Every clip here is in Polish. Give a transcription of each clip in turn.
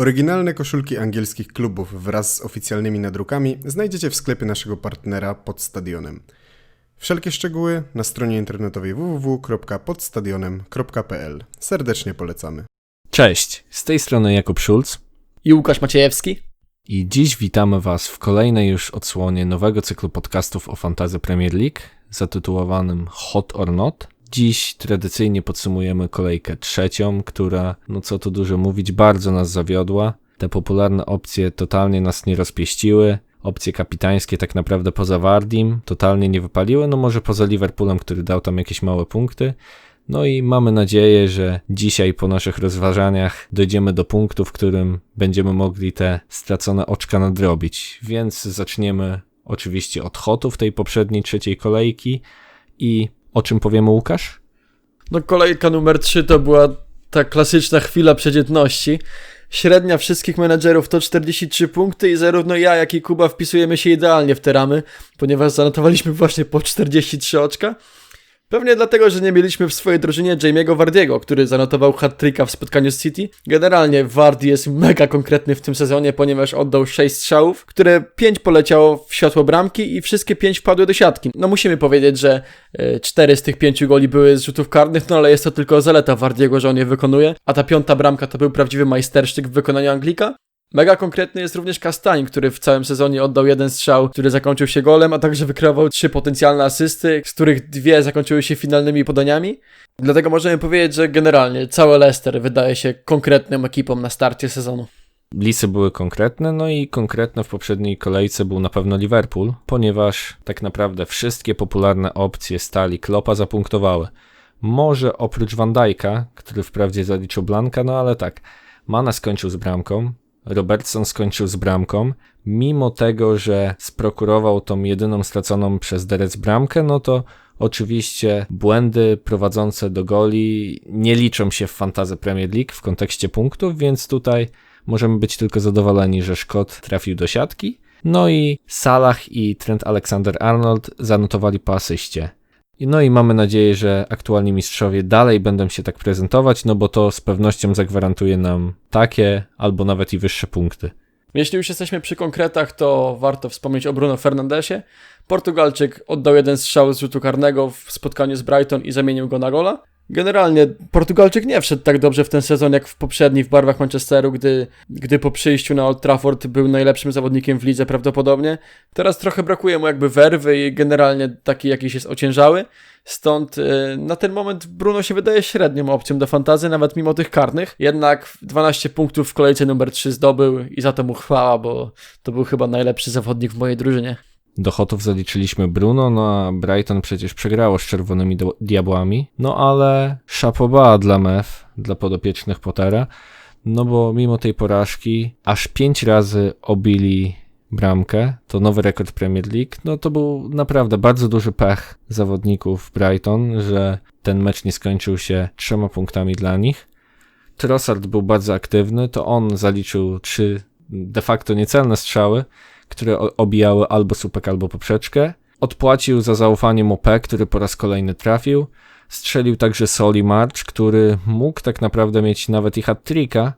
Oryginalne koszulki angielskich klubów wraz z oficjalnymi nadrukami znajdziecie w sklepie naszego partnera pod stadionem. Wszelkie szczegóły na stronie internetowej www.podstadionem.pl. Serdecznie polecamy. Cześć, z tej strony Jakub Szulc i Łukasz Maciejewski. i dziś witamy Was w kolejnej już odsłonie nowego cyklu podcastów o Fantasy Premier League zatytułowanym Hot or Not. Dziś tradycyjnie podsumujemy kolejkę trzecią, która, no co tu dużo mówić, bardzo nas zawiodła. Te popularne opcje totalnie nas nie rozpieściły. Opcje kapitańskie tak naprawdę poza Wardim totalnie nie wypaliły, no może poza Liverpoolem, który dał tam jakieś małe punkty. No i mamy nadzieję, że dzisiaj po naszych rozważaniach dojdziemy do punktu, w którym będziemy mogli te stracone oczka nadrobić. Więc zaczniemy oczywiście od hotów tej poprzedniej trzeciej kolejki i o czym powiemy Łukasz? No kolejka numer 3 to była ta klasyczna chwila przeciętności. Średnia wszystkich menedżerów to 43 punkty i zarówno ja, jak i Kuba wpisujemy się idealnie w te ramy, ponieważ zanotowaliśmy właśnie po 43 oczka. Pewnie dlatego, że nie mieliśmy w swojej drużynie Jamie'ego Wardiego, który zanotował hat-tricka w spotkaniu z City. Generalnie Wardy jest mega konkretny w tym sezonie, ponieważ oddał 6 strzałów, które 5 poleciało w światło bramki i wszystkie 5 wpadły do siatki. No musimy powiedzieć, że 4 z tych 5 goli były z rzutów karnych, no ale jest to tylko zaleta Wardiego, że on je wykonuje, a ta piąta bramka to był prawdziwy majstersztyk w wykonaniu Anglika. Mega konkretny jest również Kastań, który w całym sezonie oddał jeden strzał, który zakończył się golem, a także wykreował trzy potencjalne asysty, z których dwie zakończyły się finalnymi podaniami. Dlatego możemy powiedzieć, że generalnie cały Leicester wydaje się konkretną ekipą na starcie sezonu. Lisy były konkretne, no i konkretne w poprzedniej kolejce był na pewno Liverpool, ponieważ tak naprawdę wszystkie popularne opcje stali Klopa zapunktowały. Może oprócz Van Dijk'a, który wprawdzie zaliczył Blanka, no ale tak, Mana skończył z bramką, Robertson skończył z bramką, mimo tego, że sprokurował tą jedyną straconą przez Derec bramkę, no to oczywiście błędy prowadzące do goli nie liczą się w fantazy Premier League w kontekście punktów, więc tutaj możemy być tylko zadowoleni, że Szkot trafił do siatki. No i Salah i Trent Alexander-Arnold zanotowali po asyście. No i mamy nadzieję, że aktualni mistrzowie dalej będą się tak prezentować, no bo to z pewnością zagwarantuje nam takie albo nawet i wyższe punkty. Jeśli już jesteśmy przy konkretach, to warto wspomnieć o Bruno Fernandesie. Portugalczyk oddał jeden strzał z rzutu karnego w spotkaniu z Brighton i zamienił go na gola. Generalnie Portugalczyk nie wszedł tak dobrze w ten sezon jak w poprzedni w barwach Manchesteru, gdy, gdy po przyjściu na Old Trafford był najlepszym zawodnikiem w lidze prawdopodobnie. Teraz trochę brakuje mu jakby werwy i generalnie taki jakiś jest ociężały. Stąd yy, na ten moment Bruno się wydaje średnią opcją do fantazy, nawet mimo tych karnych. Jednak 12 punktów w kolejce numer 3 zdobył i za to mu chwała, bo to był chyba najlepszy zawodnik w mojej drużynie. Do Hotów zaliczyliśmy Bruno, no a Brighton przecież przegrało z Czerwonymi Diabłami. No ale szapoba dla Mef, dla podopiecznych Pottera, no bo mimo tej porażki aż pięć razy obili bramkę, to nowy rekord Premier League, no to był naprawdę bardzo duży pech zawodników Brighton, że ten mecz nie skończył się trzema punktami dla nich. Trossard był bardzo aktywny, to on zaliczył trzy de facto niecelne strzały, które obijały albo słupek, albo poprzeczkę. Odpłacił za zaufanie Mopé, który po raz kolejny trafił. Strzelił także Soli March, który mógł tak naprawdę mieć nawet i hat-tricka.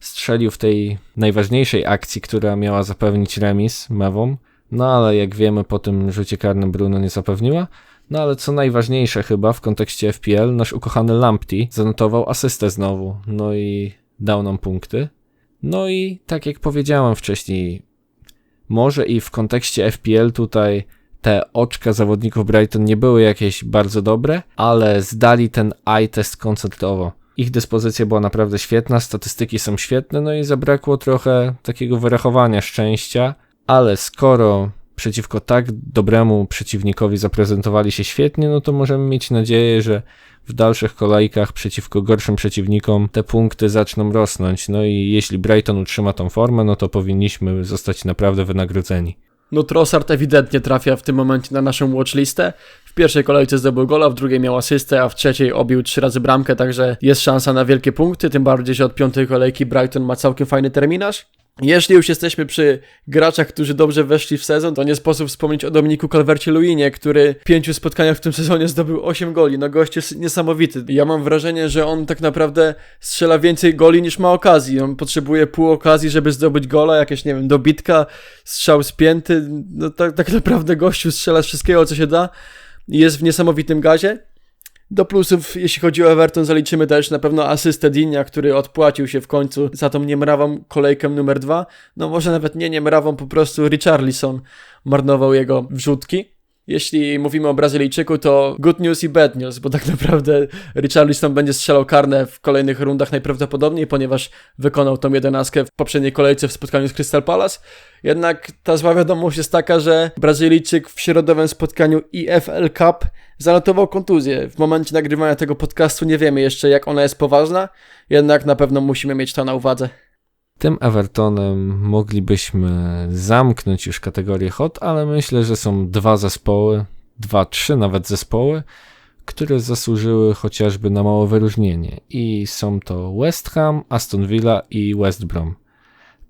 Strzelił w tej najważniejszej akcji, która miała zapewnić remis Mewom. No ale jak wiemy, po tym rzucie karnym Bruno nie zapewniła. No ale co najważniejsze chyba w kontekście FPL, nasz ukochany Lampty zanotował asystę znowu. No i dał nam punkty. No i tak jak powiedziałem wcześniej, może i w kontekście FPL tutaj te oczka zawodników Brighton nie były jakieś bardzo dobre, ale zdali ten eye test koncertowo. Ich dyspozycja była naprawdę świetna, statystyki są świetne, no i zabrakło trochę takiego wyrachowania szczęścia, ale skoro przeciwko tak dobremu przeciwnikowi zaprezentowali się świetnie, no to możemy mieć nadzieję, że w dalszych kolejkach przeciwko gorszym przeciwnikom te punkty zaczną rosnąć. No i jeśli Brighton utrzyma tą formę, no to powinniśmy zostać naprawdę wynagrodzeni. No Trossard ewidentnie trafia w tym momencie na naszą watchlistę. W pierwszej kolejce zdobył gola, w drugiej miał asystę, a w trzeciej obił trzy razy bramkę, także jest szansa na wielkie punkty, tym bardziej, że od piątej kolejki Brighton ma całkiem fajny terminarz. Jeśli już jesteśmy przy graczach, którzy dobrze weszli w sezon, to nie sposób wspomnieć o Dominiku Calvercie-Luinie, który w pięciu spotkaniach w tym sezonie zdobył 8 goli. No gość jest niesamowity. Ja mam wrażenie, że on tak naprawdę strzela więcej goli niż ma okazji. On potrzebuje pół okazji, żeby zdobyć gola, jakieś, nie wiem, dobitka, strzał spięty. No tak, tak naprawdę gościu strzela z wszystkiego, co się da. Jest w niesamowitym gazie. Do plusów, jeśli chodzi o Everton, zaliczymy też na pewno asystę Dinia, który odpłacił się w końcu za tą niemrawą kolejkę numer dwa. No może nawet nie niemrawą, po prostu Richarlison marnował jego wrzutki. Jeśli mówimy o Brazylijczyku, to good news i bad news, bo tak naprawdę Richarlison będzie strzelał karne w kolejnych rundach najprawdopodobniej, ponieważ wykonał tą jedenastkę w poprzedniej kolejce w spotkaniu z Crystal Palace. Jednak ta zła wiadomość jest taka, że Brazylijczyk w środowym spotkaniu EFL Cup zanotował kontuzję. W momencie nagrywania tego podcastu nie wiemy jeszcze, jak ona jest poważna, jednak na pewno musimy mieć to na uwadze. Tym Evertonem moglibyśmy zamknąć już kategorię hot, ale myślę, że są dwa zespoły, dwa, trzy nawet zespoły, które zasłużyły chociażby na małe wyróżnienie. I są to West Ham, Aston Villa i West Brom.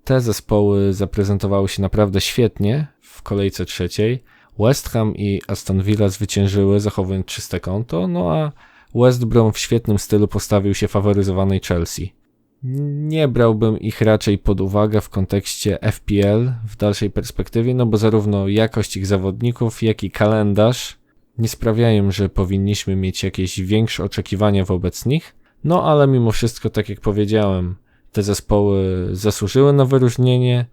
Te zespoły zaprezentowały się naprawdę świetnie w kolejce trzeciej. West Ham i Aston Villa zwyciężyły, zachowując czyste konto, no a West Brom w świetnym stylu postawił się faworyzowanej Chelsea. Nie brałbym ich raczej pod uwagę w kontekście FPL w dalszej perspektywie, no bo zarówno jakość ich zawodników, jak i kalendarz nie sprawiają, że powinniśmy mieć jakieś większe oczekiwania wobec nich. No ale mimo wszystko, tak jak powiedziałem, te zespoły zasłużyły na wyróżnienie.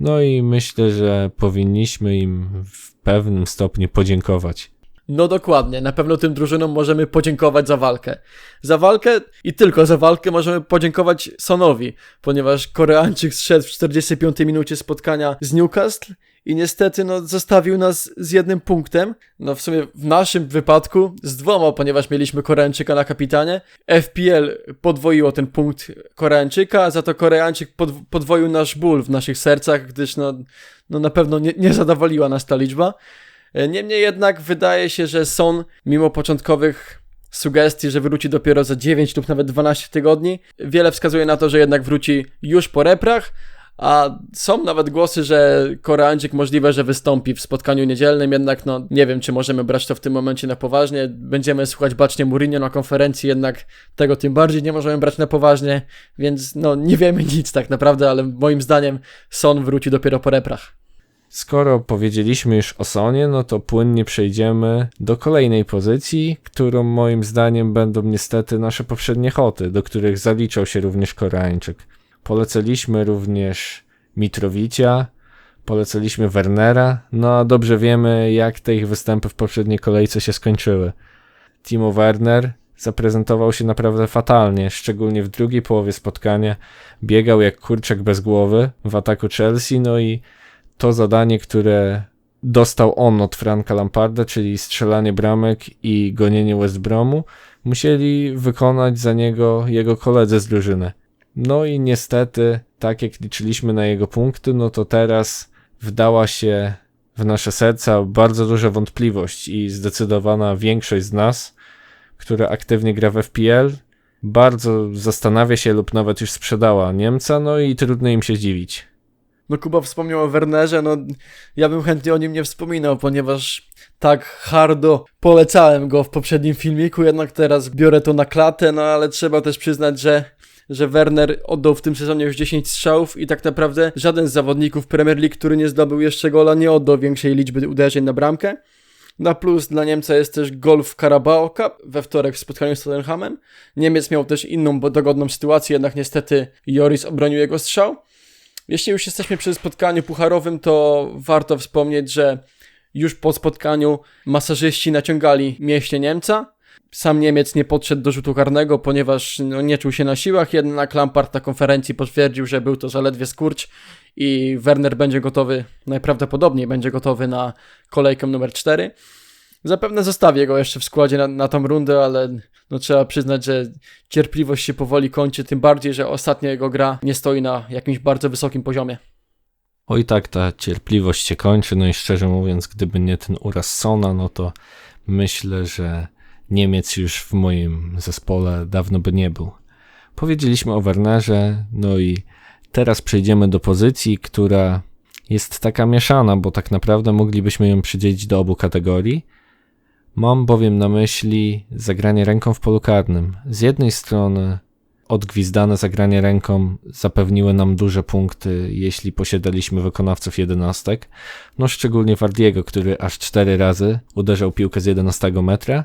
No i myślę, że powinniśmy im w pewnym stopniu podziękować. No dokładnie, na pewno tym drużynom możemy podziękować za walkę. Za walkę i tylko za walkę możemy podziękować Sonowi, ponieważ Koreańczyk zszedł w 45 minucie spotkania z Newcastle i niestety no, zostawił nas z jednym punktem. No w sumie w naszym wypadku z dwoma, ponieważ mieliśmy Koreańczyka na kapitanie. FPL podwoiło ten punkt Koreańczyka, za to Koreańczyk pod, podwoił nasz ból w naszych sercach, gdyż no, no na pewno nie, nie zadowoliła nas ta liczba. Niemniej jednak wydaje się, że Son, mimo początkowych sugestii, że wróci dopiero za 9 lub nawet 12 tygodni, wiele wskazuje na to, że jednak wróci już po reprach, a są nawet głosy, że Koreańczyk możliwe, że wystąpi w spotkaniu niedzielnym, jednak no nie wiem, czy możemy brać to w tym momencie na poważnie. Będziemy słuchać bacznie Mourinho na konferencji, jednak tego tym bardziej nie możemy brać na poważnie, więc no nie wiemy nic tak naprawdę, ale moim zdaniem Son wróci dopiero po reprach. Skoro powiedzieliśmy już o Sonie, no to płynnie przejdziemy do kolejnej pozycji, którą moim zdaniem będą niestety nasze poprzednie hoty, do których zaliczał się również Koreańczyk. Poleciliśmy również Mitrowicia, poleciliśmy Wernera, no a dobrze wiemy, jak te ich występy w poprzedniej kolejce się skończyły. Timo Werner zaprezentował się naprawdę fatalnie, szczególnie w drugiej połowie spotkania. Biegał jak kurczak bez głowy w ataku Chelsea, no i to zadanie, które dostał on od Franka Lamparda, czyli strzelanie bramek i gonienie West Bromu, musieli wykonać za niego jego koledzy z drużyny. No i niestety, tak jak liczyliśmy na jego punkty, no to teraz wdała się w nasze serca bardzo duża wątpliwość i zdecydowana większość z nas, która aktywnie gra w FPL, bardzo zastanawia się lub nawet już sprzedała Niemca, no i trudno im się dziwić. No Kuba wspomniał o Wernerze, no ja bym chętnie o nim nie wspominał, ponieważ tak hardo polecałem go w poprzednim filmiku, jednak teraz biorę to na klatę, no ale trzeba też przyznać, że że Werner oddał w tym sezonie już 10 strzałów i tak naprawdę żaden z zawodników Premier League, który nie zdobył jeszcze gola, nie oddał większej liczby uderzeń na bramkę. Na plus dla Niemca jest też gol w Carabao Cup we wtorek w spotkaniu z Tottenhamem. Niemiec miał też inną dogodną sytuację, jednak niestety Joris obronił jego strzał. Jeśli już jesteśmy przy spotkaniu pucharowym, to warto wspomnieć, że już po spotkaniu masażyści naciągali mięśnie Niemca. Sam Niemiec nie podszedł do rzutu karnego, ponieważ no, nie czuł się na siłach, jednak Lampard na konferencji potwierdził, że był to zaledwie skurcz i Werner będzie gotowy, najprawdopodobniej będzie gotowy na kolejkę numer 4. Zapewne zostawię go jeszcze w składzie na, na tą rundę, ale no trzeba przyznać, że cierpliwość się powoli kończy, tym bardziej, że ostatnia jego gra nie stoi na jakimś bardzo wysokim poziomie. Oj tak, ta cierpliwość się kończy, no i szczerze mówiąc, gdyby nie ten uraz Sona, no to myślę, że Niemiec już w moim zespole dawno by nie był. Powiedzieliśmy o Wernerze, no i Teraz przejdziemy do pozycji, która jest taka mieszana, bo tak naprawdę moglibyśmy ją przydzielić do obu kategorii. Mam bowiem na myśli zagranie ręką w polu karnym. Z jednej strony odgwizdane zagranie ręką zapewniły nam duże punkty, jeśli posiadaliśmy wykonawców jedenastek, no szczególnie Wardiego, który aż cztery razy uderzał piłkę z 11 metra,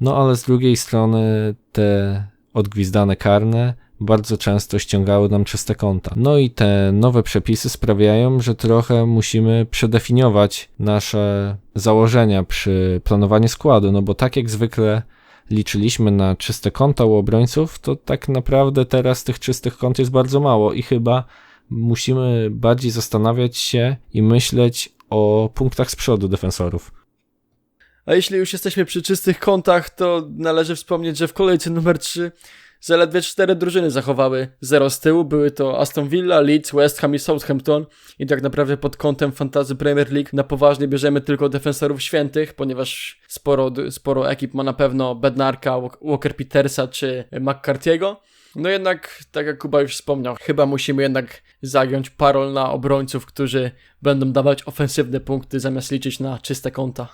no ale z drugiej strony te odgwizdane karne bardzo często ściągały nam czyste konta. No i te nowe przepisy sprawiają, że trochę musimy przedefiniować nasze założenia przy planowaniu składu, no bo tak jak zwykle liczyliśmy na czyste konta u obrońców, to tak naprawdę teraz tych czystych kont jest bardzo mało i chyba musimy bardziej zastanawiać się i myśleć o punktach z przodu defensorów. A jeśli już jesteśmy przy czystych kątach, to należy wspomnieć, że w kolejce numer 3 zaledwie cztery drużyny zachowały zero z tyłu. Były to Aston Villa, Leeds, West Ham i Southampton. I tak naprawdę pod kątem Fantasy Premier League na poważnie bierzemy tylko defensorów świętych, ponieważ sporo, sporo ekip ma na pewno Bednarka, Walker Petersa czy McCarthy'ego. No jednak, tak jak Kuba już wspomniał, chyba musimy jednak zagiąć parol na obrońców, którzy będą dawać ofensywne punkty zamiast liczyć na czyste konta.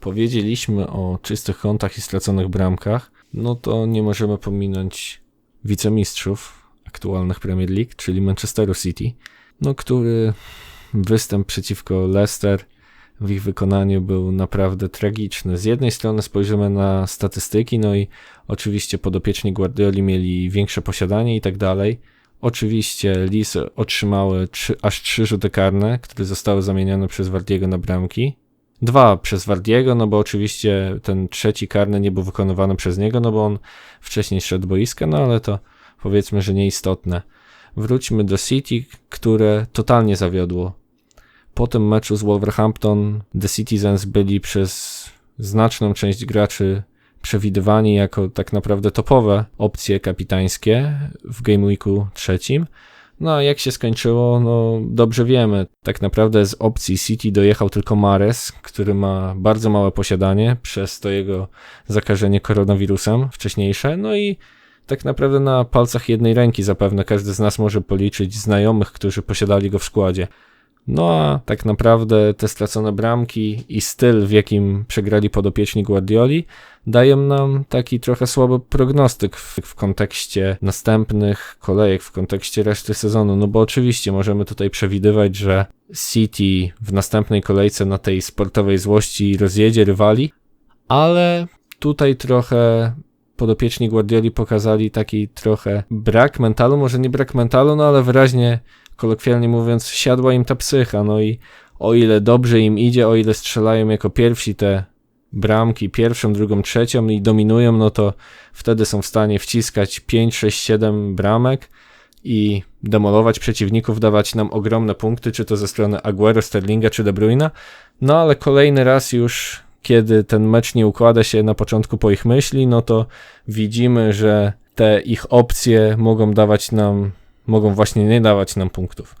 Powiedzieliśmy o czystych kątach i straconych bramkach, no to nie możemy pominąć wicemistrzów aktualnych Premier League, czyli Manchesteru City, no który występ przeciwko Leicester w ich wykonaniu był naprawdę tragiczny. Z jednej strony spojrzymy na statystyki, no i oczywiście podopieczni Guardioli mieli większe posiadanie i tak dalej. Oczywiście Lisy otrzymały trzy, aż trzy rzuty karne, które zostały zamienione przez Wardiego na bramki. Dwa przez Wardiego, no bo oczywiście ten trzeci karny nie był wykonywany przez niego, no bo on wcześniej szedł boiska, no ale to powiedzmy, że nieistotne. Wróćmy do City, które totalnie zawiodło. Po tym meczu z Wolverhampton The Citizens byli przez znaczną część graczy przewidywani jako tak naprawdę topowe opcje kapitańskie w Game Weeku trzecim. No jak się skończyło, no dobrze wiemy. Tak naprawdę z opcji City dojechał tylko Mares, który ma bardzo małe posiadanie, przez to jego zakażenie koronawirusem wcześniejsze. No i tak naprawdę na palcach jednej ręki zapewne każdy z nas może policzyć znajomych, którzy posiadali go w składzie. No a tak naprawdę te stracone bramki i styl, w jakim przegrali podopieczni Guardioli, dają nam taki trochę słaby prognostyk w, w kontekście następnych kolejek, w kontekście reszty sezonu. No bo oczywiście możemy tutaj przewidywać, że City w następnej kolejce na tej sportowej złości rozjedzie rywali, ale tutaj trochę podopieczni Guardioli pokazali taki trochę brak mentalu, może nie brak mentalu, no ale wyraźnie kolokwialnie mówiąc, siadła im ta psycha, no i o ile dobrze im idzie, o ile strzelają jako pierwsi te bramki, pierwszą, drugą, trzecią i dominują, no to wtedy są w stanie wciskać 5, 6, 7 bramek i demolować przeciwników, dawać nam ogromne punkty, czy to ze strony Aguero, Sterlinga, czy De Bruyna, no ale kolejny raz już, kiedy ten mecz nie układa się na początku po ich myśli, no to widzimy, że te ich opcje mogą dawać nam mogą właśnie nie dawać nam punktów.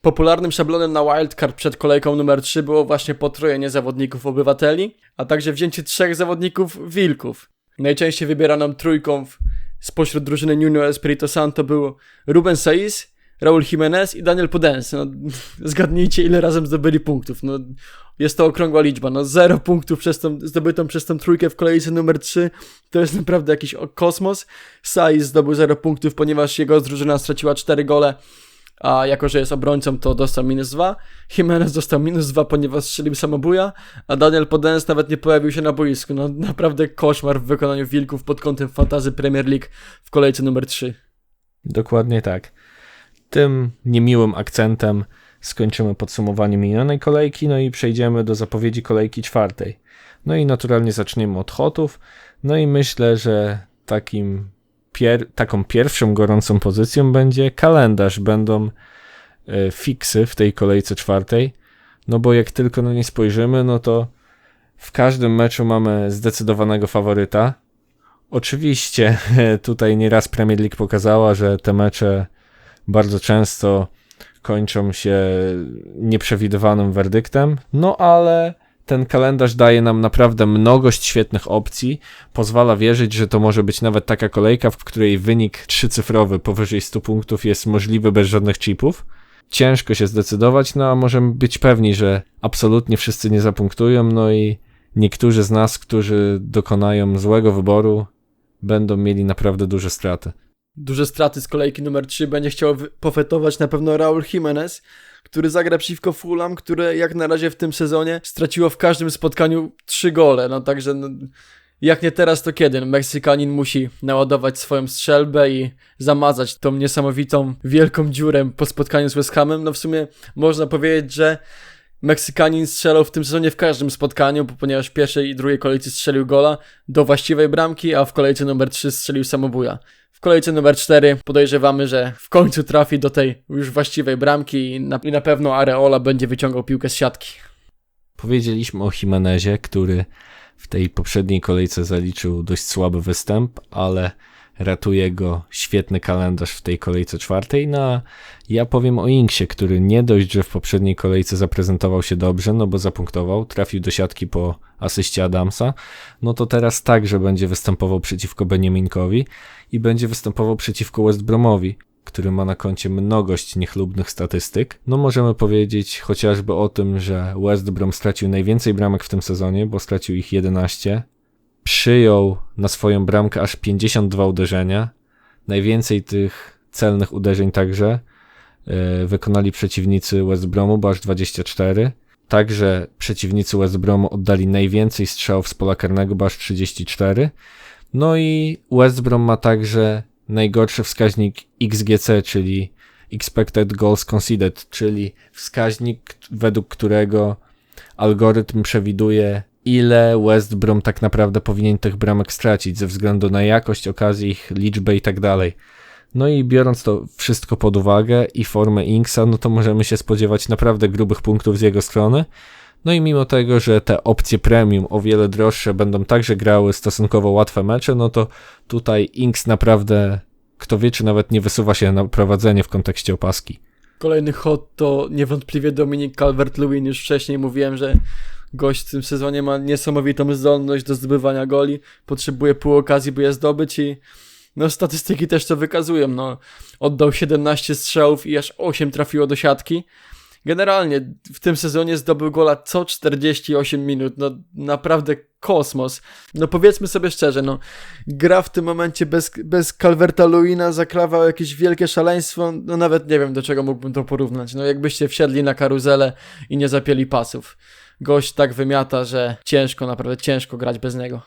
Popularnym szablonem na wildcard przed kolejką numer 3 było właśnie potrojenie zawodników obywateli, a także wzięcie trzech zawodników wilków. Najczęściej wybieraną trójką w, spośród drużyny Nuno Espirito Santo był Ruben Saiz, Raul Jimenez i Daniel Podence. No, zgadnijcie, ile razem zdobyli punktów. No, jest to okrągła liczba. No, zero punktów przez tą, zdobytą przez tą trójkę w kolejce numer 3 to jest naprawdę jakiś kosmos. Saiz zdobył zero punktów, ponieważ jego drużyna straciła 4 gole, a jako, że jest obrońcą, to dostał minus 2. Jimenez dostał minus 2, ponieważ strzelił samobuja, a Daniel Podence nawet nie pojawił się na boisku. No, naprawdę koszmar w wykonaniu Wilków pod kątem fantazy Premier League w kolejce numer 3. Dokładnie tak tym niemiłym akcentem skończymy podsumowanie minionej kolejki, no i przejdziemy do zapowiedzi kolejki czwartej. No i naturalnie zaczniemy od hotów. No i myślę, że takim pier taką pierwszą gorącą pozycją będzie kalendarz. Będą y, fiksy w tej kolejce czwartej. No bo jak tylko na nie spojrzymy, no to w każdym meczu mamy zdecydowanego faworyta. Oczywiście tutaj nieraz Premier League pokazała, że te mecze bardzo często kończą się nieprzewidywanym werdyktem, no ale Ten kalendarz daje nam naprawdę mnogość świetnych opcji, pozwala wierzyć, że to może być nawet taka kolejka, w której wynik trzycyfrowy powyżej 100 punktów jest możliwy bez żadnych chipów. Ciężko się zdecydować, no a możemy być pewni, że absolutnie wszyscy nie zapunktują, no i niektórzy z nas, którzy dokonają złego wyboru, będą mieli naprawdę duże straty. Duże straty z kolejki numer 3 będzie chciał pofetować na pewno Raul Jimenez, który zagra przeciwko Fulham, które jak na razie w tym sezonie straciło w każdym spotkaniu 3 gole. No także no, jak nie teraz, to kiedy? No, Meksykanin musi naładować swoją strzelbę i zamazać tą niesamowitą wielką dziurę po spotkaniu z West Hamem. No w sumie można powiedzieć, że Meksykanin strzelał w tym sezonie w każdym spotkaniu, ponieważ w pierwszej i drugiej kolejce strzelił gola do właściwej bramki, a w kolejce numer 3 strzelił samobuja. Kolejce numer 4 podejrzewamy, że w końcu trafi do tej już właściwej bramki i na, i na pewno Areola będzie wyciągał piłkę z siatki. Powiedzieliśmy o Jimenezie, który w tej poprzedniej kolejce zaliczył dość słaby występ, ale ratuje go świetny kalendarz w tej kolejce czwartej. No a ja powiem o Inksie, który nie dość, że w poprzedniej kolejce zaprezentował się dobrze, no bo zapunktował, trafił do siatki po asyście Adamsa, no to teraz także będzie występował przeciwko Beniaminkowi i będzie występował przeciwko West Bromowi, który ma na koncie mnogość niechlubnych statystyk. No możemy powiedzieć chociażby o tym, że West Brom stracił najwięcej bramek w tym sezonie, bo stracił ich 11. Przyjął na swoją bramkę aż 52 uderzenia. Najwięcej tych celnych uderzeń także e, wykonali przeciwnicy West Bromu, bo aż 24. Także przeciwnicy West Bromu oddali najwięcej strzałów z pola karnego, bo aż 34. No i West Brom ma także najgorszy wskaźnik XGC, czyli Expected Goals Conceded, czyli wskaźnik, według którego algorytm przewiduje, ile West Brom tak naprawdę powinien tych bramek stracić ze względu na jakość okazji, ich liczbę i tak dalej. No i biorąc to wszystko pod uwagę i formę Inksa, no to możemy się spodziewać naprawdę grubych punktów z jego strony. No i mimo tego, że te opcje premium o wiele droższe będą także grały stosunkowo łatwe mecze, no to tutaj Inks naprawdę, kto wie, czy nawet nie wysuwa się na prowadzenie w kontekście opaski. Kolejny hot to niewątpliwie Dominik Calvert-Lewin. Już wcześniej mówiłem, że gość w tym sezonie ma niesamowitą zdolność do zdobywania goli. Potrzebuje pół okazji, by je zdobyć i no statystyki też to wykazują. No, oddał 17 strzałów i aż 8 trafiło do siatki. Generalnie w tym sezonie zdobył gola co 48 minut. No naprawdę kosmos. No powiedzmy sobie szczerze, no gra w tym momencie bez, bez Calverta Luina zakrawał jakieś wielkie szaleństwo. No nawet nie wiem do czego mógłbym to porównać. No jakbyście wsiadli na karuzelę i nie zapięli pasów. Gość tak wymiata, że ciężko, naprawdę ciężko grać bez niego.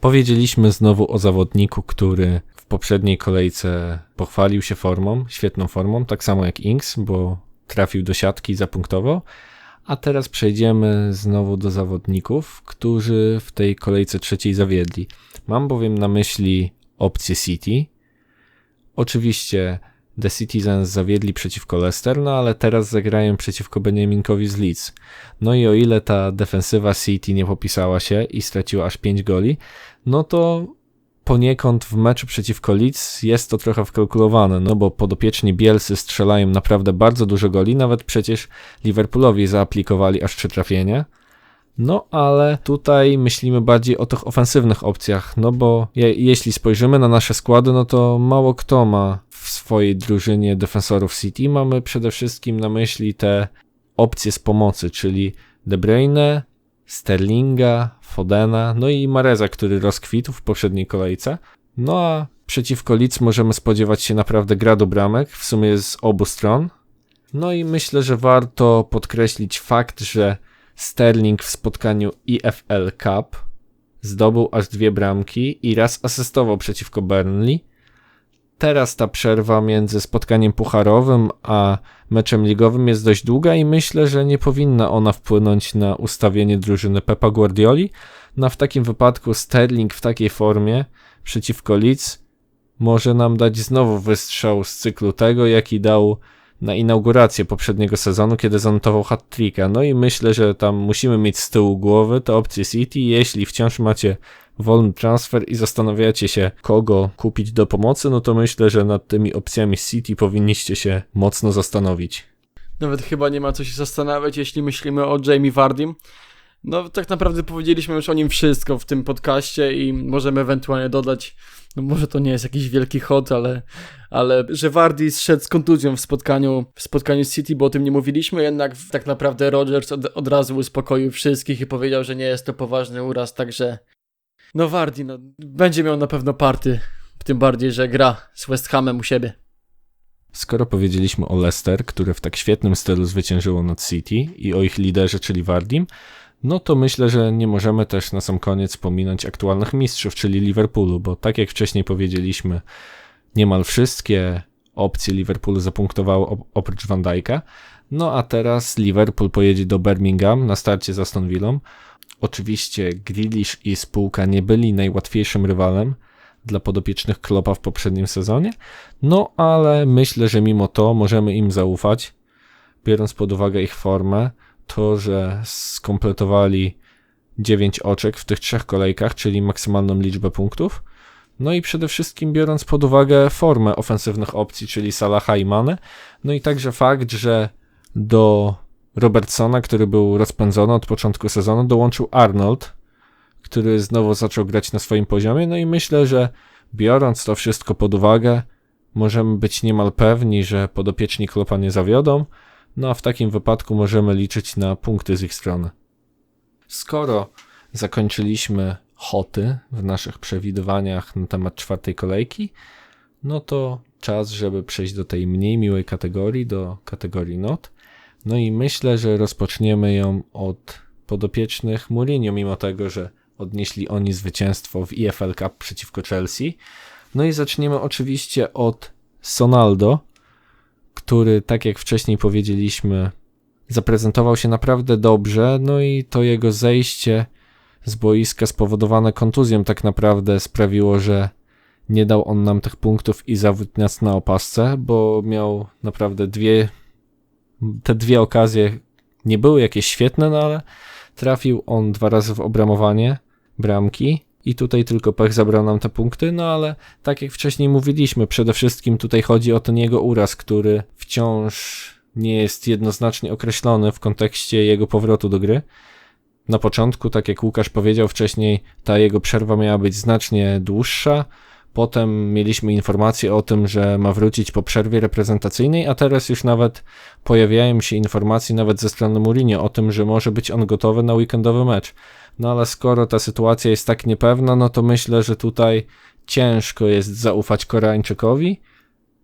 Powiedzieliśmy znowu o zawodniku, który w poprzedniej kolejce pochwalił się formą, świetną formą, tak samo jak Inks, bo trafił do siatki i zapunktował. A teraz przejdziemy znowu do zawodników, którzy w tej kolejce trzeciej zawiedli. Mam bowiem na myśli opcję City. Oczywiście The Citizens zawiedli przeciwko Leicester, no ale teraz zagrają przeciwko Beniaminkowi z Leeds. No i o ile ta defensywa City nie popisała się i straciła aż 5 goli, no to poniekąd w meczu przeciwko Leeds jest to trochę wkalkulowane, no bo podopieczni Bielsy strzelają naprawdę bardzo dużo goli, nawet przecież Liverpoolowi zaaplikowali aż 3 trafienia. No ale tutaj myślimy bardziej o tych ofensywnych opcjach, no bo je, jeśli spojrzymy na nasze składy, no to mało kto ma swojej drużynie defensorów City. Mamy przede wszystkim na myśli te opcje z pomocy, czyli De Bruyne, Sterlinga, Fodena, no i Mareza, który rozkwitł w poprzedniej kolejce. No a przeciwko Leeds możemy spodziewać się naprawdę gradu bramek, w sumie z obu stron. No i myślę, że warto podkreślić fakt, że Sterling w spotkaniu EFL Cup zdobył aż dwie bramki i raz asystował przeciwko Burnley. Teraz ta przerwa między spotkaniem pucharowym a meczem ligowym jest dość długa i myślę, że nie powinna ona wpłynąć na ustawienie drużyny Pepa Guardioli. No w takim wypadku Sterling w takiej formie przeciwko Leeds może nam dać znowu wystrzał z cyklu tego, jaki dał na inaugurację poprzedniego sezonu, kiedy zanotował hat-tricka. No i myślę, że tam musimy mieć z tyłu głowy te opcje City. Jeśli wciąż macie wolny transfer i zastanawiacie się, kogo kupić do pomocy, no to myślę, że nad tymi opcjami City powinniście się mocno zastanowić. Nawet chyba nie ma co się zastanawiać, jeśli myślimy o Jamie Vardym. No, tak naprawdę powiedzieliśmy już o nim wszystko w tym podcaście i możemy ewentualnie dodać, no może to nie jest jakiś wielki hot, ale, ale że Wardy zszedł z kontuzją w spotkaniu, w spotkaniu City, bo o tym nie mówiliśmy, jednak tak naprawdę Rodgers od, od razu uspokoił wszystkich i powiedział, że nie jest to poważny uraz, także no Wardy, no, będzie miał na pewno party, tym bardziej, że gra z West Hamem u siebie. Skoro powiedzieliśmy o Leicester, które w tak świetnym stylu zwyciężyło nad City i o ich liderze, czyli Wardim, no to myślę, że nie możemy też na sam koniec pominąć aktualnych mistrzów, czyli Liverpoolu, bo tak jak wcześniej powiedzieliśmy, niemal wszystkie opcje Liverpoolu zapunktowały op- oprócz Van Dijk'a. No a teraz Liverpool pojedzie do Birmingham na starcie z Aston Villą. Oczywiście Grealish i spółka nie byli najłatwiejszym rywalem dla podopiecznych Klopa w poprzednim sezonie, no ale myślę, że mimo to możemy im zaufać, biorąc pod uwagę ich formę, to, że skompletowali 9 oczek w tych trzech kolejkach, czyli maksymalną liczbę punktów. No i przede wszystkim biorąc pod uwagę formę ofensywnych opcji, czyli Salaha i Mane. No i także fakt, że do Robertsona, który był rozpędzony od początku sezonu, dołączył Arnold, który znowu zaczął grać na swoim poziomie. No i myślę, że biorąc to wszystko pod uwagę, możemy być niemal pewni, że podopieczni Klopa nie zawiodą. No a w takim wypadku możemy liczyć na punkty z ich strony. Skoro zakończyliśmy hoty w naszych przewidywaniach na temat czwartej kolejki, no to czas, żeby przejść do tej mniej miłej kategorii, do kategorii not. No i myślę, że rozpoczniemy ją od podopiecznych Mourinho, mimo tego, że odnieśli oni zwycięstwo w EFL Cup przeciwko Chelsea. No i zaczniemy oczywiście od Sonaldo, który, tak jak wcześniej powiedzieliśmy, zaprezentował się naprawdę dobrze, no i to jego zejście z boiska spowodowane kontuzją tak naprawdę sprawiło, że nie dał on nam tych punktów i zawiódł nas na opasce, bo miał naprawdę dwie, te dwie okazje nie były jakieś świetne, no ale trafił on dwa razy w obramowanie bramki i tutaj tylko pech zabrał nam te punkty, no ale tak jak wcześniej mówiliśmy, przede wszystkim tutaj chodzi o ten jego uraz, który wciąż nie jest jednoznacznie określony w kontekście jego powrotu do gry. Na początku, tak jak Łukasz powiedział wcześniej, ta jego przerwa miała być znacznie dłuższa. Potem mieliśmy informację o tym, że ma wrócić po przerwie reprezentacyjnej, a teraz już nawet pojawiają się informacje nawet ze strony Mourinho o tym, że może być on gotowy na weekendowy mecz. No ale skoro ta sytuacja jest tak niepewna, no to myślę, że tutaj ciężko jest zaufać Koreańczykowi.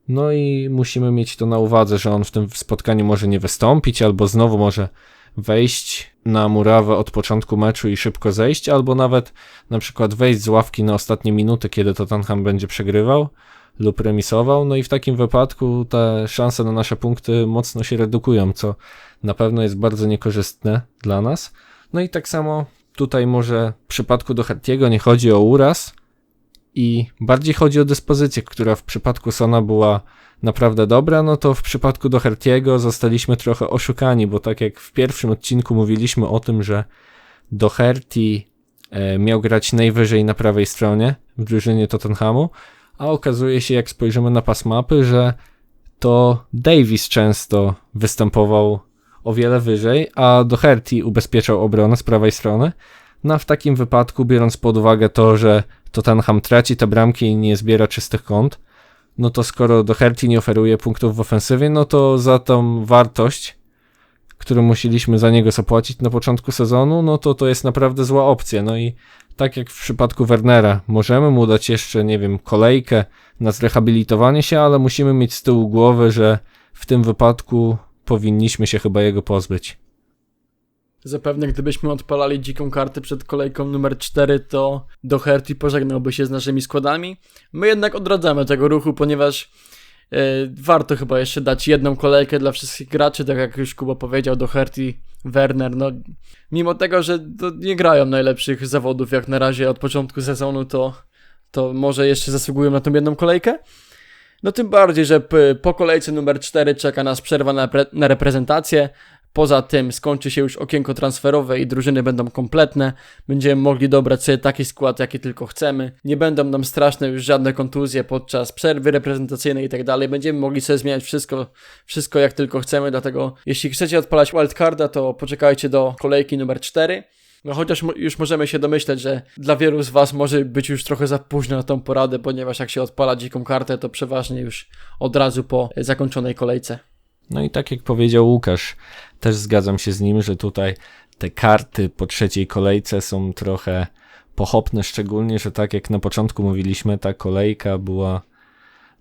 No i musimy mieć to na uwadze, że on w tym spotkaniu może nie wystąpić, albo znowu może wejść na murawę od początku meczu i szybko zejść, albo nawet na przykład wejść z ławki na ostatnie minuty, kiedy Tottenham będzie przegrywał lub remisował. No i w takim wypadku te szanse na nasze punkty mocno się redukują, co na pewno jest bardzo niekorzystne dla nas. No i tak samo tutaj może w przypadku Doherty'ego nie chodzi o uraz i bardziej chodzi o dyspozycję, która w przypadku Sona była naprawdę dobra, no to w przypadku Doherty'ego zostaliśmy trochę oszukani, bo tak jak w pierwszym odcinku mówiliśmy o tym, że Doherty e, miał grać najwyżej na prawej stronie w drużynie Tottenhamu, a okazuje się, jak spojrzymy na pas mapy, że to Davis często występował o wiele wyżej, a Doherty ubezpieczał obronę z prawej strony. No w takim wypadku, biorąc pod uwagę to, że Tottenham traci te bramki i nie zbiera czystych kąt, no to skoro Doherty nie oferuje punktów w ofensywie, no to za tą wartość, którą musieliśmy za niego zapłacić na początku sezonu, no to to jest naprawdę zła opcja. No i tak jak w przypadku Wernera, możemy mu dać jeszcze, nie wiem, kolejkę na zrehabilitowanie się, ale musimy mieć z tyłu głowy, że w tym wypadku powinniśmy się chyba jego pozbyć. Zapewne gdybyśmy odpalali dziką kartę przed kolejką numer 4, to Doherty pożegnałby się z naszymi składami. My jednak odradzamy tego ruchu, ponieważ e, warto chyba jeszcze dać jedną kolejkę dla wszystkich graczy, tak jak już Kuba powiedział, Doherty, Werner, no mimo tego, że nie grają najlepszych zawodów jak na razie od początku sezonu, to, to może jeszcze zasługują na tą jedną kolejkę. No tym bardziej, że po kolejce numer 4 czeka nas przerwa na, na reprezentację. Poza tym skończy się już okienko transferowe i drużyny będą kompletne. Będziemy mogli dobrać sobie taki skład, jaki tylko chcemy. Nie będą nam straszne już żadne kontuzje podczas przerwy reprezentacyjnej i tak dalej. Będziemy mogli sobie zmieniać wszystko, wszystko jak tylko chcemy. Dlatego jeśli chcecie odpalać wildcarda, to poczekajcie do kolejki numer 4. No chociaż już możemy się domyśleć, że dla wielu z Was może być już trochę za późno na tą poradę, ponieważ jak się odpala dziką kartę, to przeważnie już od razu po zakończonej kolejce. No i tak jak powiedział Łukasz, też zgadzam się z nim, że tutaj te karty po trzeciej kolejce są trochę pochopne, szczególnie, że tak jak na początku mówiliśmy, ta kolejka była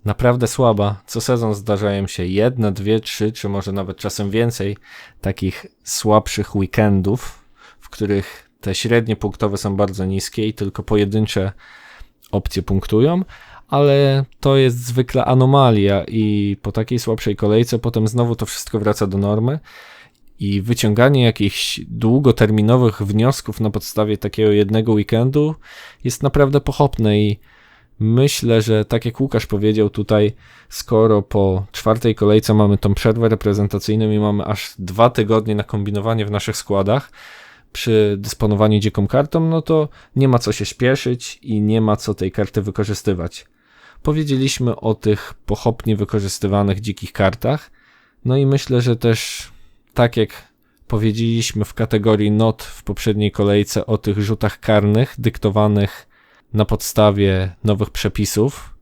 naprawdę słaba. Co sezon zdarzają się jedne, dwie, trzy, czy może nawet czasem więcej takich słabszych weekendów, w których te średnie punktowe są bardzo niskie i tylko pojedyncze opcje punktują, ale to jest zwykle anomalia i po takiej słabszej kolejce potem znowu to wszystko wraca do normy i wyciąganie jakichś długoterminowych wniosków na podstawie takiego jednego weekendu jest naprawdę pochopne i myślę, że tak jak Łukasz powiedział tutaj, skoro po czwartej kolejce mamy tą przerwę reprezentacyjną i mamy aż dwa tygodnie na kombinowanie w naszych składach, przy dysponowaniu dziką kartą, no to nie ma co się śpieszyć i nie ma co tej karty wykorzystywać. Powiedzieliśmy o tych pochopnie wykorzystywanych dzikich kartach, no i myślę, że też tak jak powiedzieliśmy w kategorii not w poprzedniej kolejce o tych rzutach karnych dyktowanych na podstawie nowych przepisów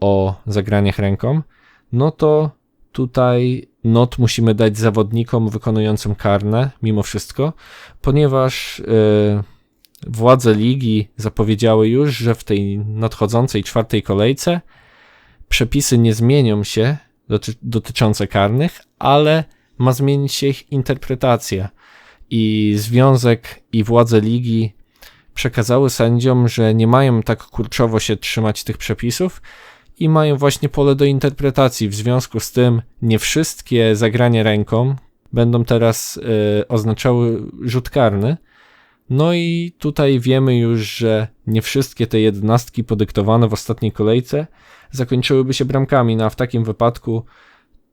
o zagraniach ręką, no to tutaj not musimy dać zawodnikom wykonującym karne, mimo wszystko, ponieważ yy, władze ligi zapowiedziały już, że w tej nadchodzącej czwartej kolejce przepisy nie zmienią się doty- dotyczące karnych, ale ma zmienić się ich interpretacja. I związek i władze ligi przekazały sędziom, że nie mają tak kurczowo się trzymać tych przepisów i mają właśnie pole do interpretacji. W związku z tym nie wszystkie zagrania ręką będą teraz y, oznaczały rzut karny. No i tutaj wiemy już, że nie wszystkie te jedenastki podyktowane w ostatniej kolejce zakończyłyby się bramkami, no a w takim wypadku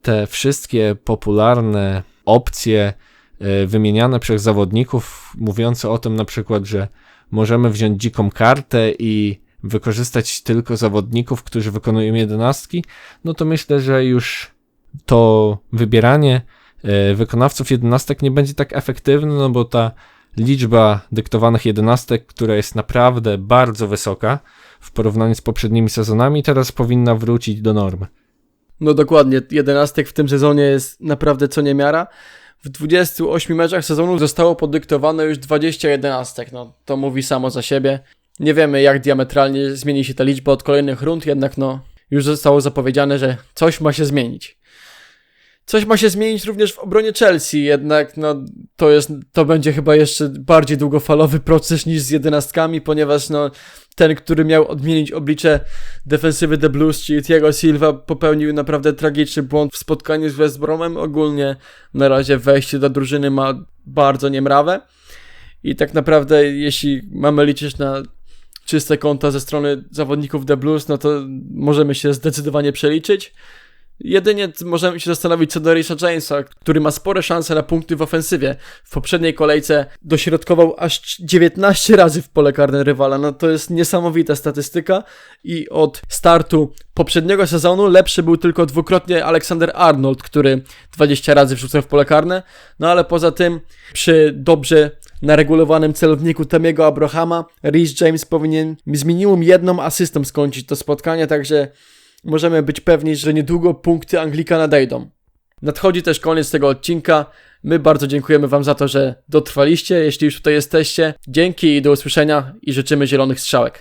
te wszystkie popularne opcje y, wymieniane przez zawodników, mówiące o tym na przykład, że możemy wziąć dziką kartę i wykorzystać tylko zawodników, którzy wykonują jedenastki, no to myślę, że już to wybieranie e, wykonawców jedenastek nie będzie tak efektywne, no bo ta liczba dyktowanych jedenastek, która jest naprawdę bardzo wysoka w porównaniu z poprzednimi sezonami, teraz powinna wrócić do normy. No dokładnie, jedenastek w tym sezonie jest naprawdę co niemiara. W 28 meczach sezonu zostało podyktowane już 20 jedenastek, no to mówi samo za siebie. Nie wiemy jak diametralnie zmieni się ta liczba od kolejnych rund, jednak no już zostało zapowiedziane, że coś ma się zmienić. Coś ma się zmienić również w obronie Chelsea, jednak no to jest, to będzie chyba jeszcze bardziej długofalowy proces niż z jedenastkami, ponieważ no ten, który miał odmienić oblicze defensywy The Blues, czyli Thiago Silva, popełnił naprawdę tragiczny błąd w spotkaniu z West Bromem. Ogólnie na razie wejście do drużyny ma bardzo niemrawe. I tak naprawdę, jeśli mamy liczyć na czyste konta ze strony zawodników The Blues, no to możemy się zdecydowanie przeliczyć. Jedynie możemy się zastanowić co do Risa Jamesa, który ma spore szanse na punkty w ofensywie. W poprzedniej kolejce dośrodkował aż 19 razy w pole karne rywala. No to jest niesamowita statystyka i od startu poprzedniego sezonu lepszy był tylko dwukrotnie Alexander Arnold, który 20 razy wrzucał w pole karne. No ale poza tym przy dobrze naregulowanym celowniku Tamiego Abrahama Rhys James powinien z minimum jedną asystą skończyć to spotkanie, także możemy być pewni, że niedługo punkty Anglika nadejdą. Nadchodzi też koniec tego odcinka. My bardzo dziękujemy Wam za to, że dotrwaliście. Jeśli już tutaj jesteście, dzięki i do usłyszenia i życzymy zielonych strzałek.